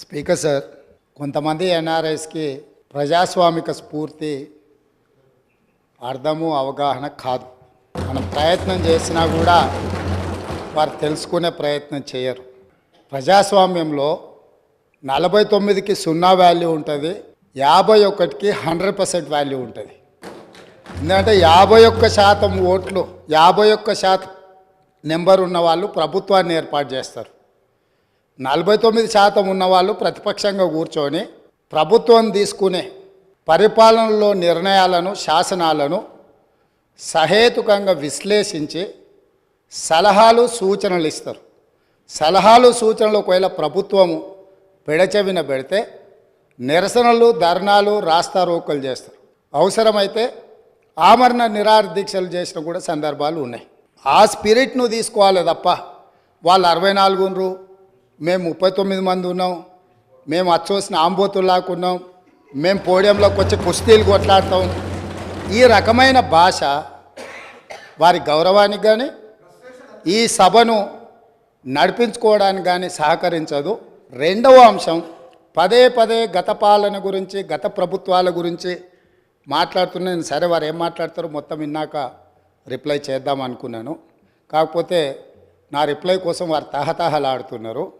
Speaker sir కొంతమంది ఎన్ఆర్ఐస్కి ప్రజాస్వామిక స్ఫూర్తి అర్థము అవగాహన కాదు. మనం ప్రయత్నం చేసినా కూడా వారు తెలుసుకునే ప్రయత్నం చేయరు. ప్రజాస్వామ్యంలో నలభై తొమ్మిదికి సున్నా వాల్యూ ఉంటుంది యాభై ఒకటికి హండ్రెడ్ పర్సెంట్ వాల్యూ ఉంటుంది. ఎందుకంటే యాభై ఒక్క శాతం ఓట్లు యాభై ఒక్క శాతం నెంబర్ ఉన్న వాళ్ళు ప్రభుత్వాన్ని ఏర్పాటు చేస్తారు. నలభై తొమ్మిది శాతం ఉన్నవాళ్ళు ప్రతిపక్షంగా కూర్చొని ప్రభుత్వం తీసుకునే పరిపాలనలో నిర్ణయాలను శాసనాలను సహేతుకంగా విశ్లేషించి సలహాలు సూచనలు ఇస్తారు. సలహాలు సూచనలు ఒకవేళ ప్రభుత్వము పెడచెవిన పెడితే నిరసనలు ధర్నాలు రాస్తారోకలు చేస్తారు. అవసరమైతే ఆమరణ నిరాదీక్షలు చేసిన కూడా సందర్భాలు ఉన్నాయి. ఆ స్పిరిట్ను తీసుకోవాలి తప్ప వాళ్ళు అరవై నాలుగు మేము ముప్పై తొమ్మిది మంది ఉన్నాం. మేము అచ్చోసిన ఆంబోతుల్లాకున్నాం మేము పోడియంలోకి వచ్చి కుస్తీలు కొట్లాడతాం. ఈ రకమైన భాష వారి గౌరవానికి కానీ ఈ సభను నడిపించుకోవడానికి కానీ సహకరించదు. రెండవ అంశం పదే పదే గత పాలన గురించి గత ప్రభుత్వాల గురించి మాట్లాడుతున్నాను సరే వారు ఏం మాట్లాడతారో మొత్తం విన్నాక రిప్లై చేద్దాం అనుకున్నాను. కాకపోతే నా రిప్లై కోసం వారు తహతహలాడుతున్నారు.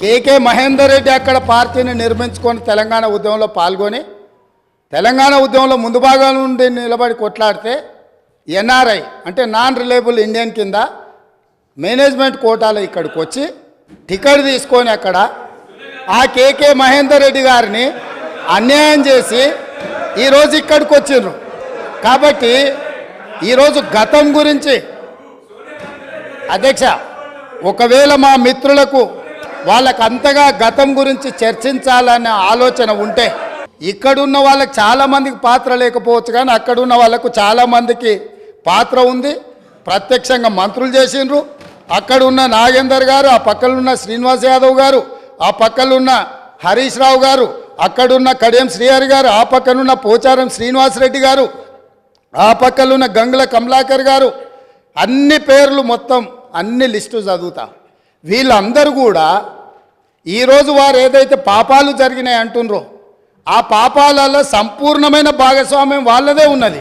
కేకే మహేందర్ రెడ్డి అక్కడ పార్టీని నిర్మించుకొని తెలంగాణ ఉద్యమంలో పాల్గొని తెలంగాణ ఉద్యమంలో ముందు భాగం నుండి నిలబడి కొట్లాడితే ఎన్ఆర్ఐ అంటే నాన్ రిలయబుల్ ఇండియన్ కింద మేనేజ్మెంట్ కోటాలో ఇక్కడికి వచ్చి టికెట్ తీసుకొని అక్కడ ఆ కేకే మహేందర్ రెడ్డి గారిని అన్యాయం చేసి ఈరోజు ఇక్కడికి వచ్చిండ్రు కాబట్టి ఈరోజు గతం గురించి అధ్యక్ష ఒకవేళ మా మిత్రులకు వాళ్ళకు అంతగా గతం గురించి చర్చించాలనే ఆలోచన ఉంటే ఇక్కడున్న వాళ్ళకి చాలామందికి పాత్ర లేకపోవచ్చు కానీ అక్కడున్న వాళ్ళకు చాలామందికి పాత్ర ఉంది. ప్రత్యక్షంగా మంత్రులు చేసిండ్రు. అక్కడున్న నాగేందర్ గారు ఆ పక్కనున్న శ్రీనివాస్ యాదవ్ గారు ఆ పక్కనున్న హరీష్ రావు గారు అక్కడున్న కడియం శ్రీహరి గారు ఆ పక్కనున్న పోచారం శ్రీనివాసరెడ్డి గారు ఆ పక్కనున్న గంగుల కమలాకర్ గారు అన్ని పేర్లు మొత్తం అన్ని లిస్టు చదువుతా. వీళ్ళందరూ కూడా ఈరోజు వారు ఏదైతే పాపాలు జరిగినాయి అంటుండ్రో ఆ పాపాలలో సంపూర్ణమైన భాగస్వామ్యం వాళ్ళదే ఉన్నది.